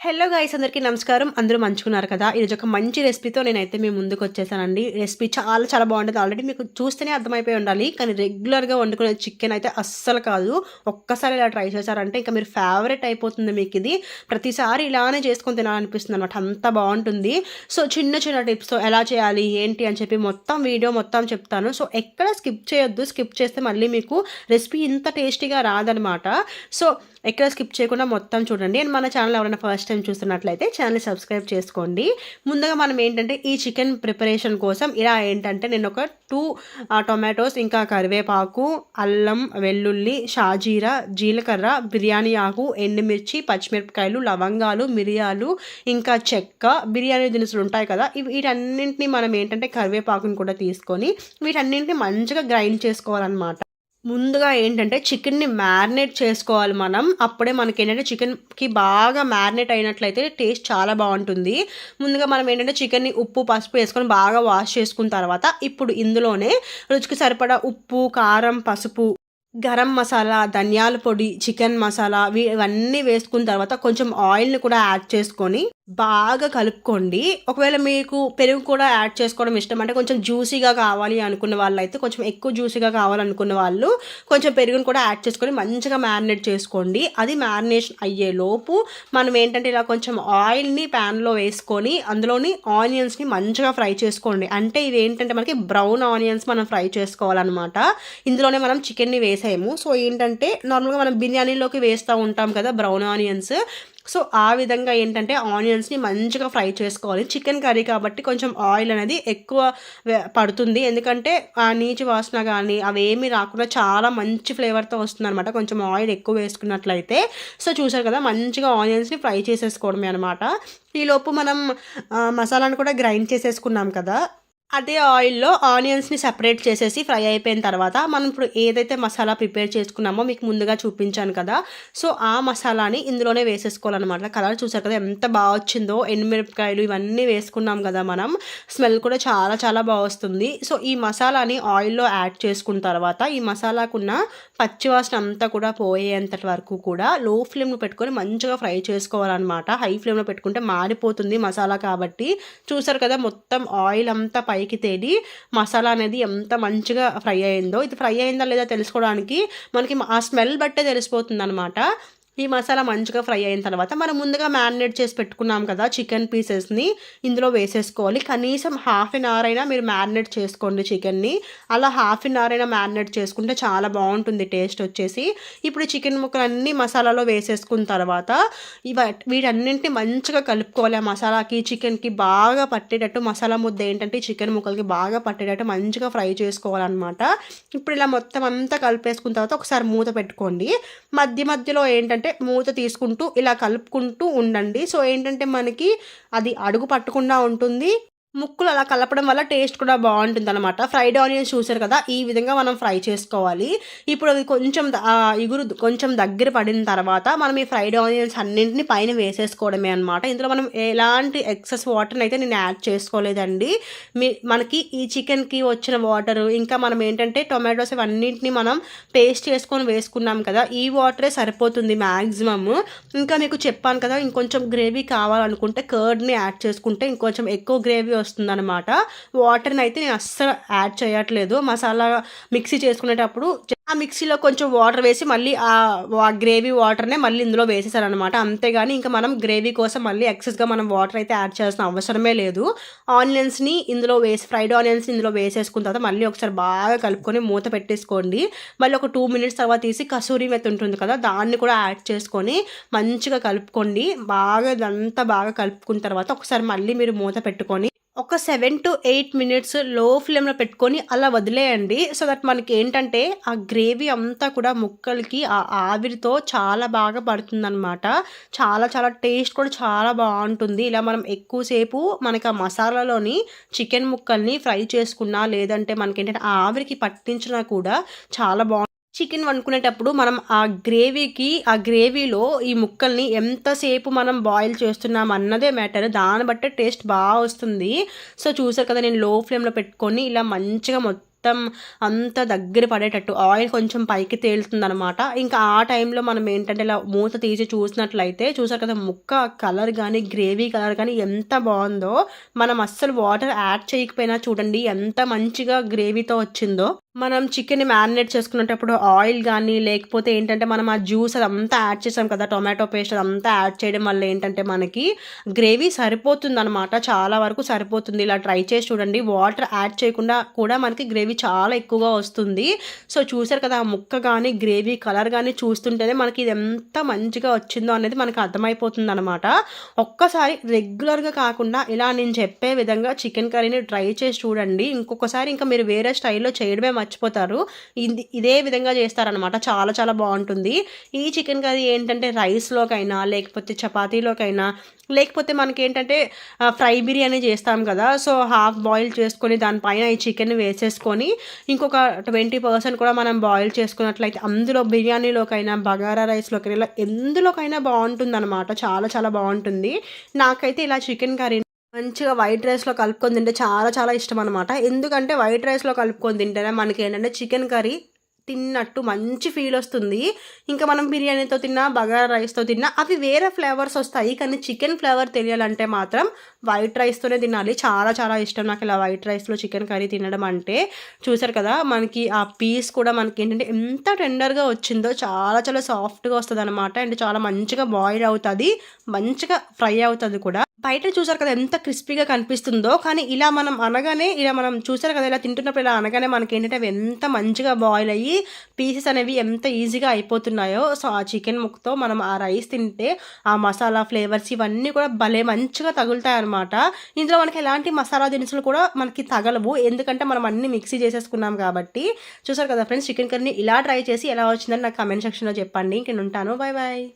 Hello guys అందరికీ నమస్కారం. అందరూ మంచుకున్నారు కదా? ఈరోజు ఒక మంచి రెసిపీతో నేనైతే మీ ముందుకు వచ్చేసానండి. రెసిపీ చాలా చాలా బాగుంటుంది. ఆల్రెడీ మీకు చూస్తేనే అర్థమైపోయి ఉండాలి. కానీ రెగ్యులర్గా వండుకునే చికెన్ అయితే అస్సలు కాదు. ఒక్కసారి ఇలా ట్రై చేశారంటే ఇంకా మీరు ఫేవరెట్ అయిపోతుంది మీకు ఇది. ప్రతిసారి ఇలానే చేసుకొని తినాలనిపిస్తుంది అనమాట అంత బాగుంటుంది. సో చిన్న చిన్న టిప్స్తో ఎలా చేయాలి ఏంటి అని చెప్పి మొత్తం వీడియో మొత్తం చెప్తాను. సో ఎక్కడ స్కిప్ చేయొద్దు. స్కిప్ చేస్తే మళ్ళీ మీకు రెసిపీ ఇంత టేస్టీగా రాదనమాట సో ఎక్కడ స్కిప్ చేయకుండా మొత్తం చూడండి. అండ్ మన ఛానల్ ఎవరైనా ఫస్ట్ టైం చూస్తున్నట్లయితే ఛానల్ సబ్స్క్రైబ్ చేసుకోండి. ముందుగా మనం ఏంటంటే ఈ చికెన్ ప్రిపరేషన్ కోసం ఇలా ఏంటంటే నేను ఒక టూ టొమాటోస్ ఇంకా కరివేపాకు అల్లం వెల్లుల్లి షాజీరా జీలకర్ర బిర్యానీ ఆకు ఎండుమిర్చి పచ్చిమిరపకాయలు లవంగాలు మిరియాలు ఇంకా చెక్క బిర్యానీ దినుసులు ఉంటాయి కదా. ఇవి వీటన్నింటినీ మనం ఏంటంటే కరివేపాకుని కూడా తీసుకొని వీటన్నింటిని మంచిగా గ్రైండ్ చేసుకోవాలన్నమాట. ముందుగా ఏంటంటే చికెన్ని మ్యారినేట్ చేసుకోవాలి మనం. అప్పుడే మనకి ఏంటంటే చికెన్కి బాగా మ్యారినేట్ అయినట్లయితే టేస్ట్ చాలా బాగుంటుంది. ముందుగా మనం ఏంటంటే చికెన్ని ఉప్పు పసుపు వేసుకొని బాగా వాష్ చేసుకున్న తర్వాత ఇప్పుడు ఇందులోనే రుచికి సరిపడా ఉప్పు కారం పసుపు గరం మసాలా ధనియాల పొడి చికెన్ మసాలా ఇవన్నీ వేసుకున్న తర్వాత కొంచెం ఆయిల్ని కూడా యాడ్ చేసుకొని బాగా కలుపుకోండి. ఒకవేళ మీకు పెరుగు కూడా యాడ్ చేసుకోవడం ఇష్టం అంటే కొంచెం జ్యూసీగా కావాలి అనుకున్న వాళ్ళు అయితే కొంచెం ఎక్కువ జ్యూసీగా కావాలనుకున్న వాళ్ళు కొంచెం పెరుగును కూడా యాడ్ చేసుకొని మంచిగా మ్యారినేట్ చేసుకోండి. అది మ్యారినేషన్ అయ్యే లోపు మనం ఏంటంటే ఇలా కొంచెం ఆయిల్ని ప్యాన్లో వేసుకొని అందులోని ఆనియన్స్ని మంచిగా ఫ్రై చేసుకోండి. అంటే ఇది ఏంటంటే మనకి బ్రౌన్ ఆనియన్స్ మనం ఫ్రై చేసుకోవాలన్నమాట. ఇందులోనే మనం చికెన్ని వేసాము సో ఏంటంటే నార్మల్గా మనం బిర్యానీలోకి వేస్తూ ఉంటాం కదా బ్రౌన్ ఆనియన్స్. సో ఆ విధంగా ఏంటంటే ఆనియన్స్ని మంచిగా ఫ్రై చేసుకోవాలి. చికెన్ కర్రీ కాబట్టి కొంచెం ఆయిల్ అనేది ఎక్కువ పడుతుంది. ఎందుకంటే ఆ నీచు వాసన కానీ అవేమీ రాకుండా చాలా మంచి ఫ్లేవర్తో వస్తుంది అనమాట కొంచెం ఆయిల్ ఎక్కువ వేసుకున్నట్లయితే. సో చూసారు కదా మంచిగా ఆనియన్స్ని ఫ్రై చేసేసుకోవడమే అనమాట ఈలోపు మనం మసాలాను కూడా గ్రైండ్ చేసేసుకున్నాం కదా. అదే ఆయిల్లో ఆనియన్స్ని సపరేట్ చేసేసి ఫ్రై అయిపోయిన తర్వాత మనం ఇప్పుడు ఏదైతే మసాలా ప్రిపేర్ చేసుకున్నామో మీకు ముందుగా చూపించాను కదా. సో ఆ మసాలాని ఇందులోనే వేసేసుకోవాలన్నమాట. కలర్ చూసారు కదా ఎంత బాగా వచ్చిందో. ఎండుమిరపకాయలు ఇవన్నీ వేసుకున్నాం కదా మనం. స్మెల్ కూడా చాలా చాలా బాగా వస్తుంది. సో ఈ మసాలాని ఆయిల్లో యాడ్ చేసుకున్న తర్వాత ఈ మసాలాకున్న పచ్చివాసన అంతా కూడా పోయేంతటి వరకు కూడా లో ఫ్లేమ్లో పెట్టుకొని మంచిగా ఫ్రై చేసుకోవాలన్నమాట. హై ఫ్లేమ్లో పెట్టుకుంటే మారిపోతుంది మసాలా కాబట్టి. చూసారు కదా మొత్తం ఆయిల్ అంతా పై పైకి తేలి మసాలా అనేది ఎంత మంచిగా ఫ్రై అయిందో. ఇది ఫ్రై అయిందా లేదా తెలుసుకోవడానికి మనకి ఆ స్మెల్ బట్టే తెలిసిపోతుంది అనమాట ఈ మసాలా మంచిగా ఫ్రై అయిన తర్వాత మనం ముందుగా మ్యారినేట్ చేసి పెట్టుకున్నాం కదా చికెన్ పీసెస్ని ఇందులో వేసేసుకోవాలి. కనీసం హాఫ్ అన్ అవర్ అయినా మీరు మ్యారినేట్ చేసుకోండి చికెన్ని. అలా హాఫ్ అన్ అవర్ అయినా మ్యారినేట్ చేసుకుంటే చాలా బాగుంటుంది టేస్ట్ వచ్చేసి. ఇప్పుడు చికెన్ ముక్కలన్నీ మసాలాలో వేసేసుకున్న తర్వాత ఇవ వీటన్నింటిని మంచిగా కలుపుకోవాలి. ఆ మసాలాకి చికెన్కి బాగా పట్టేటట్టు మసాలా ముద్ద ఏంటంటే చికెన్ ముక్కలకి బాగా పట్టేటట్టు మంచిగా ఫ్రై చేసుకోవాలన్నమాట. ఇప్పుడు ఇలా మొత్తం అంతా కలిపేసుకున్న తర్వాత ఒకసారి మూత పెట్టుకోండి. మధ్య మధ్యలో ఏంటంటే ఏంటంటే మూత తీసుకుంటూ ఇలా కలుపుకుంటూ ఉండండి. సో ఏంటంటే మనకి అది అడుగు పట్టకుండా ఉంటుంది. ముక్కులు అలా కలపడం వల్ల టేస్ట్ కూడా బాగుంటుంది అనమాట ఫ్రైడ్ ఆనియన్స్ చూసారు కదా ఈ విధంగా మనం ఫ్రై చేసుకోవాలి. ఇప్పుడు అది కొంచెం ఇగురు కొంచెం దగ్గర పడిన తర్వాత మనం ఈ ఫ్రైడ్ ఆనియన్స్ అన్నింటిని పైన వేసేసుకోవడమే అనమాట ఇందులో మనం ఎలాంటి ఎక్సెస్ వాటర్ని అయితే నేను యాడ్ చేసుకోలేదండి. మీ మనకి ఈ చికెన్కి వచ్చిన వాటర్ ఇంకా మనం ఏంటంటే టొమాటోస్ ఇవన్నింటినీ మనం పేస్ట్ చేసుకొని వేసుకున్నాం కదా ఈ వాటరే సరిపోతుంది మ్యాక్సిమమ్ ఇంకా మీకు చెప్పాను కదా ఇంకొంచెం గ్రేవీ కావాలనుకుంటే కర్డ్ని యాడ్ చేసుకుంటే ఇంకొంచెం ఎక్కువ గ్రేవీ వస్తుందన్నమాట. వాటర్ని అయితే నేను అస్సలు యాడ్ చేయట్లేదు. మసాలా మిక్సీ చేసుకునేటప్పుడు ఆ మిక్సీలో కొంచెం వాటర్ వేసి మళ్ళీ ఆ గ్రేవీ వాటర్నే మళ్ళీ ఇందులో వేసేసారనమాట అంతేగాని ఇంకా మనం గ్రేవీ కోసం మళ్ళీ ఎక్సెస్గా మనం వాటర్ అయితే యాడ్ చేయాల్సిన అవసరమే లేదు. ఆనియన్స్ని ఇందులో వేసి ఫ్రైడ్ ఆనియన్స్ ఇందులో వేసేసుకున్న తర్వాత మళ్ళీ ఒకసారి బాగా కలుపుకొని మూత పెట్టేసుకోండి. మళ్ళీ ఒక టూ మినిట్స్ తర్వాత తీసి కసూరి మెత్త ఉంటుంది కదా దాన్ని కూడా యాడ్ చేసుకొని మంచిగా కలుపుకోండి. బాగా ఇదంతా బాగా కలుపుకున్న తర్వాత ఒకసారి మళ్ళీ మీరు మూత పెట్టుకొని ఒక సెవెన్ టు ఎయిట్ మినిట్స్లో ఫ్లేమ్లో పెట్టుకొని అలా వదిలేయండి. సో దట్ మనకి ఏంటంటే ఆ గ్రేవీ అంతా కూడా ముక్కలకి ఆ ఆవిరితో చాలా బాగా పడుతుందన్నమాట. చాలా చాలా టేస్ట్ కూడా చాలా బాగుంటుంది. ఇలా మనం ఎక్కువసేపు మనకి ఆ మసాలాలోని చికెన్ ముక్కల్ని ఫ్రై చేసుకున్నా లేదంటే మనకి ఏంటంటే ఆవిరికి పట్టించినా కూడా చాలా బాగుంటుంది చికెన్ వండుకునేటప్పుడు మనం ఆ గ్రేవీకి ఆ గ్రేవీలో ఈ ముక్కల్ని ఎంతసేపు మనం బాయిల్ చేస్తున్నాం అన్నదే మ్యాటర్. దాన్ని బట్టే టేస్ట్ బాగా వస్తుంది. సో చూసారు కదా నేను లో ఫ్లేమ్లో పెట్టుకొని ఇలా మంచిగా మొత్తం మొత్తం అంత దగ్గర పడేటట్టు ఆయిల్ కొంచెం పైకి తేలుతుందనమాట ఇంకా ఆ టైంలో మనం ఏంటంటే ఇలా మూత తీసి చూసినట్లయితే చూసారు కదా ముక్క కలర్ కానీ గ్రేవీ కలర్ కానీ ఎంత బాగుందో. మనం అస్సలు వాటర్ యాడ్ చేయకపోయినా చూడండి ఎంత మంచిగా గ్రేవీతో వచ్చిందో. మనం చికెన్ మ్యారినేట్ చేసుకునేటప్పుడు ఆయిల్ కానీ లేకపోతే ఏంటంటే మనం ఆ జ్యూస్ అదంతా యాడ్ చేసాం కదా టొమాటో పేస్ట్ అదంతా యాడ్ చేయడం వల్ల ఏంటంటే మనకి గ్రేవీ సరిపోతుంది అనమాట చాలా వరకు సరిపోతుంది. ఇలా ట్రై చేసి చూడండి. వాటర్ యాడ్ చేయకుండా కూడా మనకి గ్రేవీ చాలా ఎక్కువగా వస్తుంది. సో చూసారు కదా ఆ ముక్క కానీ గ్రేవీ కలర్ కానీ చూస్తుంటేనే మనకి ఇది ఎంత మంచిగా వచ్చిందో అనేది మనకి అర్థమైపోతుంది అనమాట ఒక్కసారి రెగ్యులర్గా కాకుండా ఇలా నేను చెప్పే విధంగా చికెన్ కర్రీని ట్రై చేసి చూడండి. ఇంకొకసారి ఇంకా మీరు వేరే స్టైల్లో చేయడమే మర్చిపోతారు. ఇది ఇదే విధంగా చేస్తారనమాట చాలా చాలా బాగుంటుంది. ఈ చికెన్ కర్రీ ఏంటంటే రైస్లోకైనా లేకపోతే చపాతీలోకైనా లేకపోతే మనకి ఏంటంటే ఫ్రై బిర్యానీ చేస్తాం కదా సో హాఫ్ బాయిల్ చేసుకొని దానిపైన ఈ చికెన్ వేసేసుకొని ఇంకొక ట్వంటీ పర్సెంట్ కూడా మనం బాయిల్ చేసుకున్నట్లయితే అందులో బిర్యానీలోకైనా బగారా రైస్లోకైనా ఇలా ఎందులోకైనా బాగుంటుంది అనమాట చాలా చాలా బాగుంటుంది. నాకైతే ఇలా చికెన్ కర్రీ మంచిగా వైట్ రైస్లో కలుపుకొని తింటే చాలా చాలా ఇష్టం అనమాట ఎందుకంటే వైట్ రైస్లో కలుపుకొని తింటేనే మనకి ఏంటంటే చికెన్ కర్రీ తిన్నట్టు మంచి ఫీల్ వస్తుంది. ఇంకా మనం బిర్యానీతో తిన్నా బగారా రైస్తో తిన్నా అవి వేరే ఫ్లేవర్స్ వస్తాయి. కానీ చికెన్ ఫ్లేవర్ తెలియాలంటే మాత్రం వైట్ రైస్తోనే తినాలి. చాలా చాలా ఇష్టం నాకు ఇలా వైట్ రైస్లో చికెన్ కర్రీ తినడం అంటే. చూసారు కదా మనకి ఆ పీస్ కూడా మనకి ఏంటంటే ఎంత టెండర్గా వచ్చిందో చాలా చాలా సాఫ్ట్గా వస్తుంది అనమాట అండ్ చాలా మంచిగా బాయిల్ అవుతుంది. మంచిగా ఫ్రై అవుతుంది కూడా. బయట చూసారు కదా ఎంత క్రిస్పీగా కనిపిస్తుందో కానీ ఇలా మనం అనగానే ఇలా మనం చూసారు కదా ఇలా తింటున్నప్పుడు ఇలా అనగానే మనకి ఏంటంటే అవి ఎంత మంచిగా బాయిల్ అయ్యి పీసెస్ అనేవి ఎంత ఈజీగా అయిపోతున్నాయో. సో ఆ చికెన్ ముక్కతో మనం ఆ రైస్ తింటే ఆ మసాలా ఫ్లేవర్స్ ఇవన్నీ కూడా భలే మంచిగా తగులుతాయి అనమాట ఇందులో మనకి ఎలాంటి మసాలా దినుసులు కూడా మనకి తగలవు. ఎందుకంటే మనం అన్ని మిక్సీ చేసేసుకున్నాం కాబట్టి. చూసారు కదా ఫ్రెండ్స్ చికెన్ కర్రీని ఇలా ట్రై చేసి ఎలా వచ్చిందని నాకు కమెంట్ సెక్షన్లో చెప్పండి. ఇంక ఉంటాను. Bye bye